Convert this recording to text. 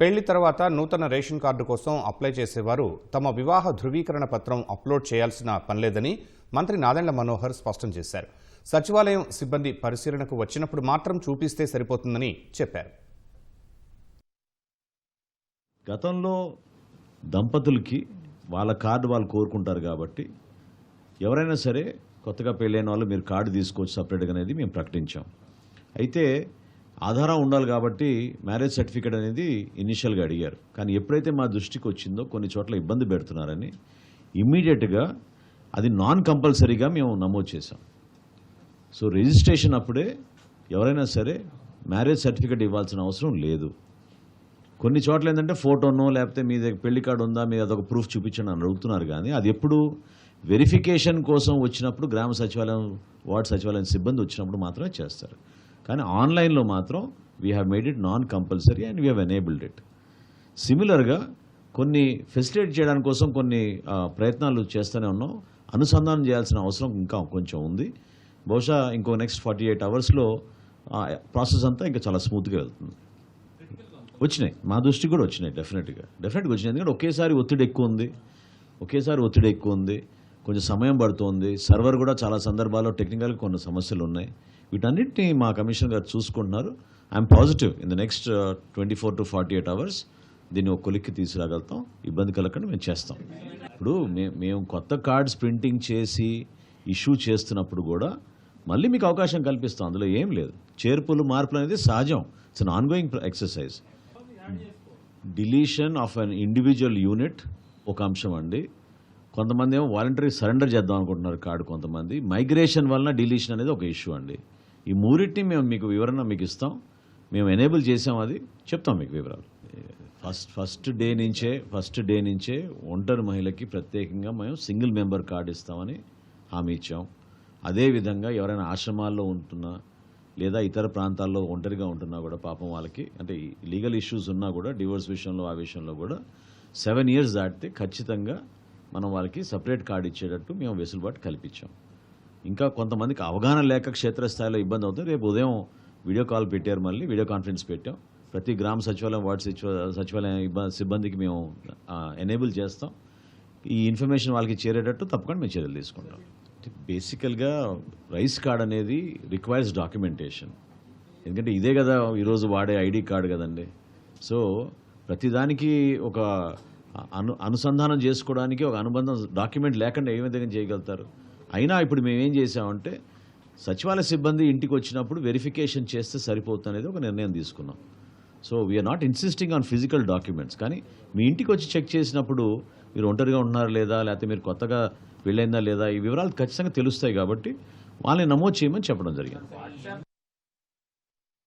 పెళ్ళి తర్వాత నూతన రేషన్ కార్డు కోసం అప్లై చేసేవారు తమ వివాహ ధృవీకరణ పత్రం అప్లోడ్ చేయాల్సిన పనిలేదని మంత్రి నాదెండ్ల మనోహర్ స్పష్టం చేశారు. సచివాలయం సిబ్బంది పరిశీలనకు వచ్చినప్పుడు మాత్రం చూపిస్తే సరిపోతుందని చెప్పారు. గతంలో దంపతులకి వాళ్ళ కార్డు వాళ్ళు కోరుకుంటారు కాబట్టి ఎవరైనా సరే కొత్తగా పెళ్ళైన వాళ్ళు మీరు కార్డు తీసుకోవచ్చు సపరేట్గా అనేది మేము ప్రకటించాం. అయితే ఆధారం ఉండాలి కాబట్టి మ్యారేజ్ సర్టిఫికేట్ అనేది ఇనిషియల్గా అడిగారు. కానీ ఎప్పుడైతే మా దృష్టికి వచ్చిందో కొన్ని చోట్ల ఇబ్బంది పెడుతున్నారని ఇమ్మీడియట్గా అది నాన్ కంపల్సరీగా మేము నమోదు చేసాం సో రిజిస్ట్రేషన్ అప్పుడే ఎవరైనా సరే మ్యారేజ్ సర్టిఫికేట్ ఇవ్వాల్సిన అవసరం లేదు. కొన్ని చోట్ల ఏంటంటే ఫోటోనో లేకపోతే మీ దగ్గర పెళ్ళి కార్డు ఉందా మీరు అదొక ప్రూఫ్ చూపించండి అని అడుగుతున్నారు కానీ అది ఎప్పుడు వెరిఫికేషన్ కోసం వచ్చినప్పుడు గ్రామ సచివాలయం వార్డు సచివాలయం సిబ్బంది వచ్చినప్పుడు మాత్రమే చేస్తారు. కానీ ఆన్లైన్లో మాత్రం we have made it non compulsory and we have enabled it సిమిలర్గా కొన్ని ఫెసిలిటేట్ చేయడానికి కోసం కొన్ని ప్రయత్నాలు చేస్తూనే ఉన్నాం. అనుసంధానం చేయాల్సిన అవసరం ఇంకా కొంచెం ఉంది. బహుశా ఇంకో నెక్స్ట్ ఫార్టీ ఎయిట్ అవర్స్లో ప్రాసెస్ అంతా ఇంకా చాలా స్మూత్గా వెళ్తుంది. వచ్చినాయి. మా దృష్టికి కూడా వచ్చినాయి డెఫినెట్గా డెఫినెట్గా వచ్చినాయి. ఎందుకంటే ఒకేసారి ఒత్తిడి ఎక్కువ ఉంది. ఒకేసారి ఒత్తిడి ఎక్కువ ఉంది. కొంచెం సమయం పడుతుంది. సర్వర్ కూడా చాలా సందర్భాల్లో టెక్నికల్గా కొన్ని సమస్యలు ఉన్నాయి. వీటన్నిటిని మా కమిషనర్ గారు చూసుకుంటున్నారు. I'm positive. In the next twenty four to forty eight hours దీన్ని ఒక కొలిక్కి తీసుకురాగలుగుతాం. ఇబ్బంది కలగకుండా మేము చేస్తాం. ఇప్పుడు మే- మేము కొత్త కార్డ్స్ ప్రింటింగ్ చేసి ఇష్యూ చేస్తున్నప్పుడు కూడా మళ్ళీ మీకు అవకాశం కల్పిస్తాం. అందులో ఏం లేదు. చేర్పులు మార్పులు అనేది సహజం. It's an ongoing exercise deletion of an individual unit ఒక అంశం అండి. కొంతమంది ఏమో వాలంటరీ సరెండర్ చేద్దాం అనుకుంటున్నారు కార్డు కొంతమంది. మైగ్రేషన్ వలన డిలీషన్ అనేది ఒక ఇష్యూ అండి. ఈ మూడింటిని మేము మీకు వివరణ మీకు ఇస్తాం. మేము ఎనేబుల్ చేసాం అది. చెప్తాం మీకు వివరాలు. ఫస్ట్ ఫస్ట్ డే నుంచే ఫస్ట్ డే నుంచే ఒంటరి మహిళకి ప్రత్యేకంగా మేము సింగిల్ మెంబర్ కార్డు ఇస్తామని హామీ ఇచ్చాం. అదేవిధంగా ఎవరైనా ఆశ్రమాల్లో ఉంటున్నా లేదా ఇతర ప్రాంతాల్లో ఒంటరిగా ఉంటున్నా కూడా పాపం వాళ్ళకి అంటే లీగల్ ఇష్యూస్ ఉన్నా కూడా డివోర్స్ విషయంలో ఆ విషయంలో కూడా సెవెన్ ఇయర్స్ దాటితే ఖచ్చితంగా మనం వాళ్ళకి సపరేట్ కార్డు ఇచ్చేటట్టు మేము వెసులుబాటు కల్పించాం. ఇంకా కొంతమందికి అవగాహన లేక క్షేత్రస్థాయిలో ఇబ్బంది అవుతుంది. రేపు ఉదయం వీడియో కాల్ పెట్టారు మళ్ళీ వీడియో కాన్ఫరెన్స్ పెట్టాం. ప్రతి గ్రామ సచివాలయం వార్డు సచివాలయం సిబ్బందికి మేము ఎనేబుల్ చేస్తాం. ఈ ఇన్ఫర్మేషన్ వాళ్ళకి చేరేటట్టు తప్పకుండా మేము చర్యలు తీసుకుంటాం. బేసికల్గా రైస్ కార్డ్ అనేది రిక్వైర్స్ డాక్యుమెంటేషన్ ఎందుకంటే ఇదే కదా ఈరోజు వాడే ఐడి కార్డు కదండి. సో ప్రతిదానికి ఒక అను అనుసంధానం చేసుకోవడానికి ఒక అనుబంధం డాక్యుమెంట్ లేకుండా ఏ విధంగా చేయగలుగుతారు? అయినా ఇప్పుడు మేము ఏం చేసామంటే సచివాలయ సిబ్బంది ఇంటికి వచ్చినప్పుడు వెరిఫికేషన్ చేస్తే సరిపోతుంది అనేది ఒక నిర్ణయం తీసుకున్నాం. So we are not insisting on physical documents కానీ మీ ఇంటికి వచ్చి చెక్ చేసినప్పుడు మీరు ఒంటరిగా ఉంటున్నారా లేదా లేకపోతే మీరు కొత్తగా వెళ్ళైందా లేదా ఈ వివరాలు ఖచ్చితంగా తెలుస్తాయి కాబట్టి వాళ్ళని నమోదు చేయమని చెప్పడం జరిగింది.